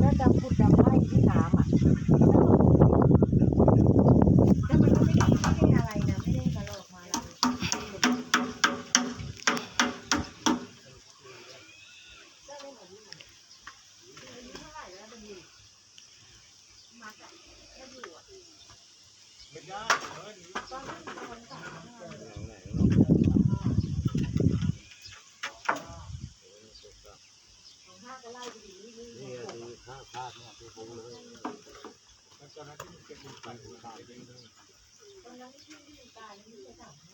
ถ้าดำขุดดำไม้ที่น้ำอะแล้วมันก็ไม่ได้ไม่ได้อะไรนะไม่ได้กระโหลกมาแล้วคนต่าง วพาดเนี่ยคือผมเลยตอนนั้นที่มันเป็นไปมันตายเองเลยตอนนั้นที่ที่ตายนี่ไม่ใช่สามห้าใช่ไหม